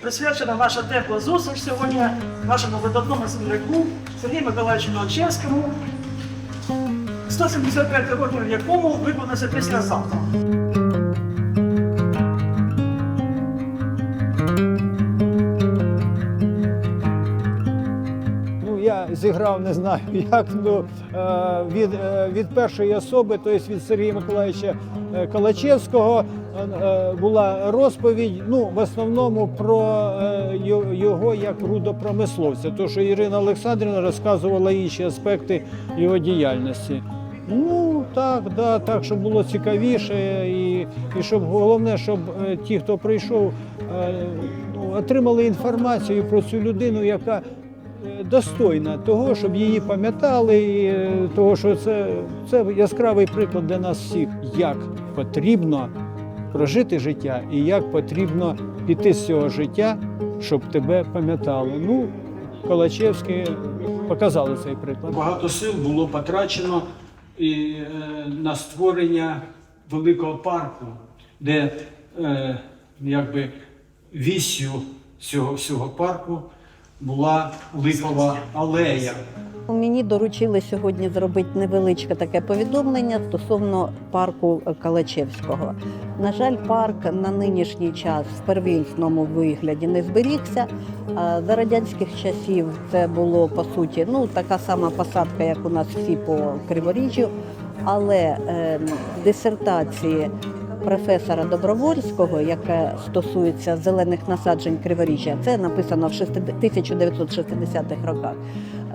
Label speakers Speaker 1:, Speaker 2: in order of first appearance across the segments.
Speaker 1: Присвячена наша тепла зустріч сьогодні нашому видатному земляку Сергію Миколаївичу Новачевському, 175 років якому виконався післязавтра.
Speaker 2: Ну, зіграв, не знаю, як ну, е, від, е, від першої особи, тобто від Сергія Миколаївича е, Калачевського, була розповідь ну, в основному про його як рудопромисловця. То, що Ірина Олександрівна розказувала інші аспекти його діяльності. Ну так, да, так, щоб було цікавіше, і, і щоб головне, щоб ті, хто прийшов, ну, отримали інформацію про цю людину, яка достойна того, щоб її пам'ятали, і е, того, що це, це яскравий приклад для нас всіх, як потрібно прожити життя і як потрібно піти з цього життя, щоб тебе пам'ятали. Ну, Колачевський показали цей приклад.
Speaker 3: Багато сил було потрачено і, е, на створення великого парку, де е, якби вісю цього всього парку була липова алея.
Speaker 4: Мені доручили сьогодні зробити невеличке таке повідомлення стосовно парку Калачевського. На жаль, парк на нинішній час в первісному вигляді не зберігся. За радянських часів це було по суті ну така сама посадка, як у нас всі по Криворіжжю. Але е, дисертації професора Добровольського, яка стосується зелених насаджень Криворіжжя, це написано в 1960-х роках.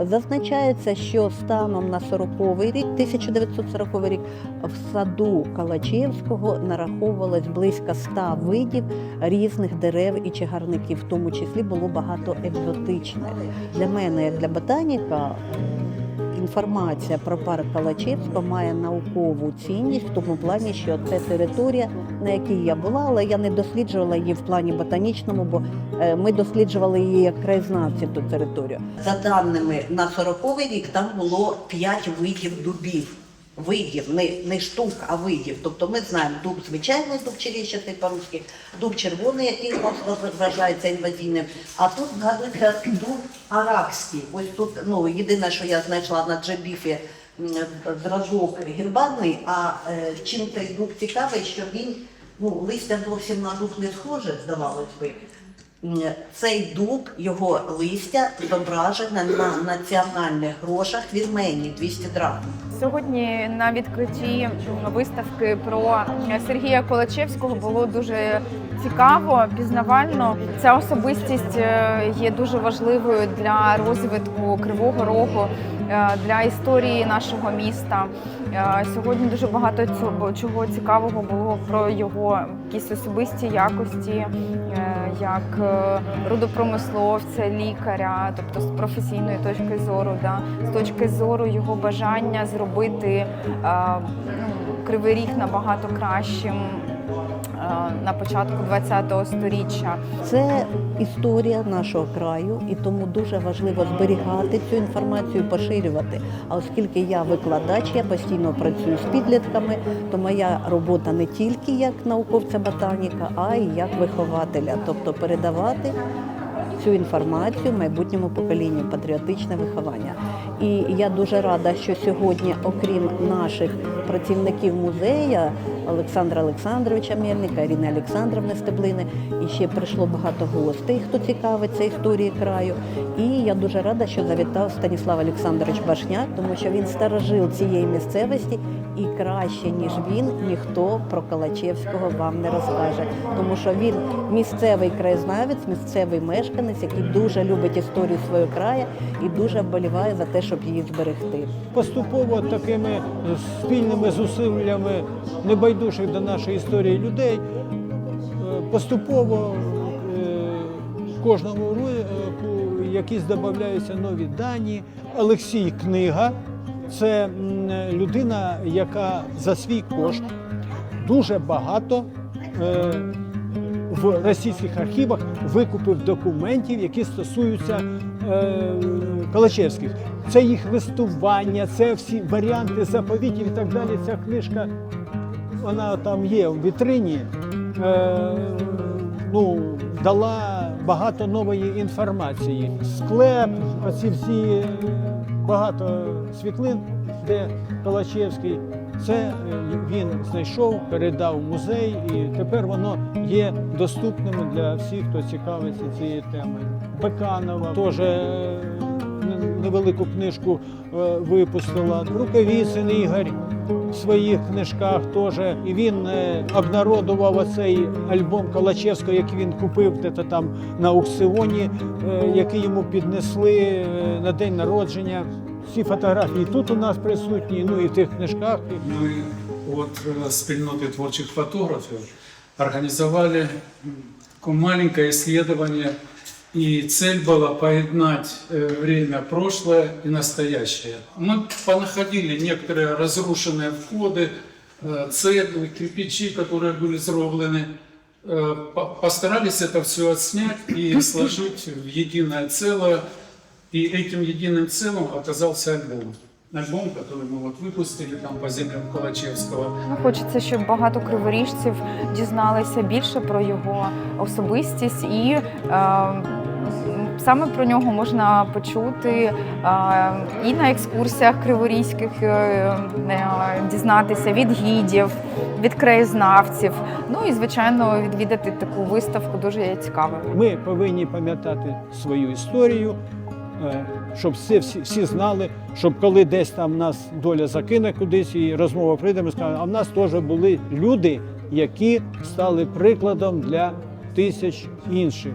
Speaker 4: Зазначається, що станом на 40-й рік, 1940 рік, в саду Калачевського нараховувалось близько 100 видів різних дерев і чагарників, в тому числі було багато екзотичних. Для мене, як для ботаніка, інформація про парк Калачевського має наукову цінність в тому плані, що це територія, на якій я була, але я не досліджувала її в плані ботанічному, бо е, ми досліджували її як краєзнавці ту територію. За даними на 40-й рік там було 5 видів дубів. Видів, не, не штук, а видів. Тобто ми знаємо дуб звичайний дуб черещатий по-русски, дуб червоний, який у вважається інвазійним, а тут згадується дуб арабський. Ось тут ну, єдине, що я знайшла на джебіфі зразок гірбанний, а е, чим цей дуб цікавий, що він ну, листя зовсім на дуб не схоже, здавалось би. Цей дуб, його листя зображене на національних грошах Вірменії 200 драхм.
Speaker 5: Сьогодні на відкритті виставки про Сергія Колачевського було дуже цікаво, пізнавально. Ця особистість е, є дуже важливою для розвитку Кривого Рогу, е, для історії нашого міста. Е, Сьогодні дуже багато цього чого цікавого було про його якісь особисті якості, як е, рудопромисловця, лікаря, тобто з професійної точки зору, да, з точки зору його бажання зробити е, ну, кривий ріг набагато кращим на початку ХХ століття.
Speaker 4: Це історія нашого краю, і тому дуже важливо зберігати цю інформацію, поширювати. А оскільки я викладач, я постійно працюю з підлітками, то моя робота не тільки як науковця ботаніка, а й як вихователя, тобто передавати. Цю інформацію майбутньому поколінню патріотичне виховання. І я дуже рада, що сьогодні, окрім наших працівників музею Олександра Олександровича Мельника, Ірини Олександровни Стеблини, і ще прийшло багато гостей, хто цікавиться історією краю. І я дуже рада, що завітав Станіслав Олександрович Башняк, тому що він старожил цієї місцевості, і краще ніж він ніхто про Калачевського вам не розкаже, тому що він місцевий краєзнавець, місцевий мешканець, який дуже любить історію свого краю і дуже вболіває за те, щоб її зберегти.
Speaker 2: Поступово такими спільними зусиллями небайдужих до нашої історії людей е, поступово е, кожному року якісь додаються нові дані. Олексій Книга це людина, яка за свій кошт дуже багато. е, в російських архівах викупив документів, які стосуються е, Калачевських. Це їх листування, це всі варіанти заповітів і так далі. Ця книжка вона там є в вітрині. Е, ну, дала багато нової інформації. Склеп, оці всі е, багато світлин, де Калачевський. Це е, він знайшов, передав музей, і тепер воно є доступним для всіх, хто цікавиться цією темою. Беканова теж е, невелику книжку е, випустила. Рукавіцин Ігор в своїх книжках теж. І він обнародував оцей альбом Калачевського, який він купив де-то там на аукціоні, який йому піднесли на день народження. Всі фотографії тут у нас присутні, ну і в тих книжках.
Speaker 6: Ми от е, спільноти творчих фотографів організували м, таке маленьке исследование, и цель была поеднать э, время прошлое и настоящее. Мы понаходили некоторые разрушенные входы, э, цегли, кирпичи, которые были взровлены. Э, по- Постарались это все отснять и сложить в единое целое. И этим единым целым оказался альбом. Альбом, который мы вот выпустили там по землям Калачевского.
Speaker 5: Ну, Хочеться, щоб багато криворіжців дізналися більше про його особистість, і е, саме про нього можна почути е, і на екскурсіях криворізьких е, е, дізнатися від гідів, від краєзнавців. Ну і звичайно відвідати таку виставку дуже цікаво.
Speaker 2: Ми повинні пам'ятати свою історію, е, щоб всі, всі, всі знали, щоб коли десь там нас доля закине кудись і розмова прийде, ми скажемо, а в нас теж були люди, які стали прикладом для тисяч інших.